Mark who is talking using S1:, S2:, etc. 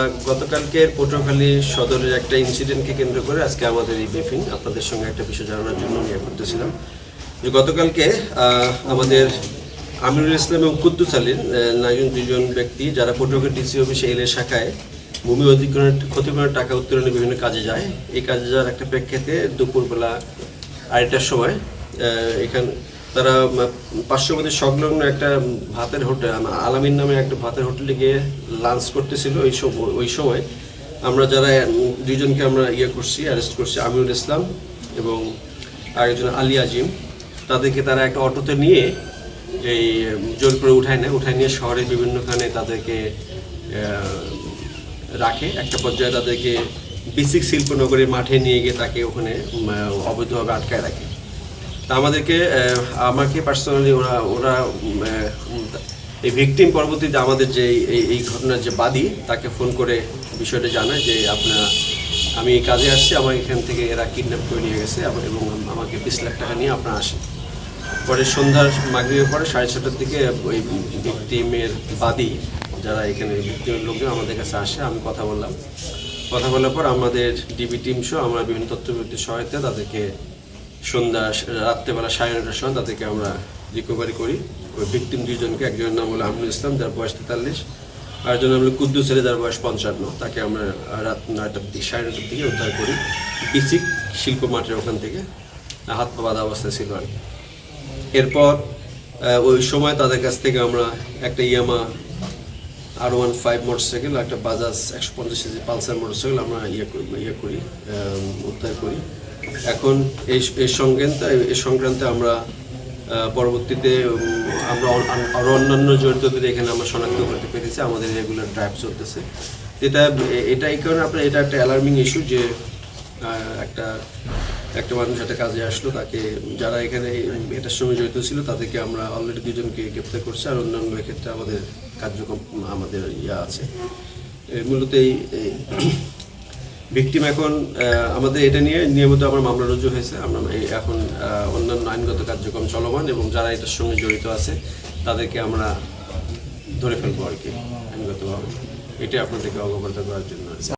S1: আমরা গতকালকের পটুয়াখালী সদরের একটা ইনসিডেন্টকে কেন্দ্র করে আজকে আমাদের এই ব্রিফিং আপনাদের সঙ্গে একটা বিষয় জানানোর জন্য নিয়ে করতেছিলাম। যে গতকালকে আমাদের আমিরুল ইসলাম এবং কুদ্দুস আলীর আহ, দুজন ব্যক্তি যারা পটুয়াখালী ডিসি অফিসে এলে শাখায় ভূমি অধিগ্রহণের ক্ষতিপূরণের টাকা উত্তোলনে বিভিন্ন কাজে যায়। এই কাজে যাওয়ার একটা প্রেক্ষিতে দুপুরবেলা আড়াইটার সময় এখান তারা পার্শ্ববর্তী সংলগ্ন একটা ভাতের হোটেল আলামিন নামে একটা ভাতের হোটেলে গিয়ে লাঞ্চ করতেছিল ওই সময় ওই সময়। আমরা যারা দুইজনকে আমরা ইয়ে করছি অ্যারেস্ট করছি আমিরুল ইসলাম এবং আরেকজন আলী আজিম। তাদেরকে তারা একটা অটোতে নিয়ে এই জোর করে উঠায় নেয়, উঠায় নিয়ে শহরের বিভিন্নখানে তাদেরকে রাখে। একটা পর্যায়ে তাদেরকে বিসিক শিল্পনগরের মাঠে নিয়ে গিয়ে তাকে ওখানে অবৈধভাবে আটকায় রাখে। তা আমাদেরকে আমাকে পার্সোনালি ওরা ওরা এই ভিকটিম পরবর্তীতে আমাদের যে এই ঘটনার যে বাদী, তাকে ফোন করে বিষয়টা জানায় যে আপনার আমি কাজে আসছি, আমার এখান থেকে এরা কিডন্যাপ করে নিয়ে গেছে এবং আমাকে বিশ লাখ টাকা নিয়ে আপনারা আসেন। পরে সন্ধ্যার মাগরিবের পরে সাড়ে ছটার দিকে ওই ভিকটিমের বাদী, যারা এখানে ভিকটিমের লোকজন আমাদের কাছে আসে, আমি কথা বললাম। কথা বলার পর আমাদের ডিবি টিম সহ আমরা বিভিন্ন তথ্যভিত্তিক সহায়তা তাদেরকে সন্ধ্যা, রাত্রেবেলা সাড়ে নটার সময় তাদেরকে আমরা রিকভারি করি। ওই ভিকটিম দুইজনকে, একজনের নাম হলো আহমুল ইসলাম, যার বয়স তেতাল্লিশ, আর একজন হলো কুদ্দুস আলী, যার বয়স পঞ্চান্ন। তাকে আমরা রাত নয়টার দিকে, সাড়ে নটার দিকে উদ্ধার করি। বিসিক শিল্প মাঠের ওখান থেকে, হাত পা বাঁধা অবস্থায় ছিল আর এরপর ওই সময় তাদের কাছ থেকে আমরা একটা Yamaha R one five motorcycle একটা বাজাজ একশো পঞ্চাশ কেজি পালসার মোটরসাইকেল আমরা ইয়ে করি ইয়ে করি উদ্ধার করি। এখন এই এই সংক্রান্ত এই সংক্রান্তে আমরা পরবর্তীতে আমরা অন- আন- আরও অন্যান্য জড়িতদের এখানে আমরা শনাক্ত করতে পেরেছি আমাদের রেগুলার ড্রাইভ চলতেছে। যেটা এ- এটা এই কারণে আপনার এটা একটা অ্যালার্মিং ইস্যু যে একটা একটা মানুষ একটা কাজে আসলো তাকে যারা এখানে এটার সঙ্গে জড়িত ছিল তাদেরকে আমরা অলরেডি দুজনকে গ্রেপ্তার করছি আর অন্যান্য ক্ষেত্রে আমাদের কার্যক্রম আমাদের ইয়া আছে। এ, মূলত এই ভিকটিম এখন আমাদের এটা নিয়ে নিয়মিত আমার মামলা রুজু হয়েছে। আমরা এখন অন্যান্য আইনগত কার্যক্রম চলমান এবং যারা এটার সঙ্গে জড়িত আছে, তাদেরকে আমরা ধরে ফেলব আর কি, আইনগতভাবে। এটা আপনাদেরকে অবগত করার জন্য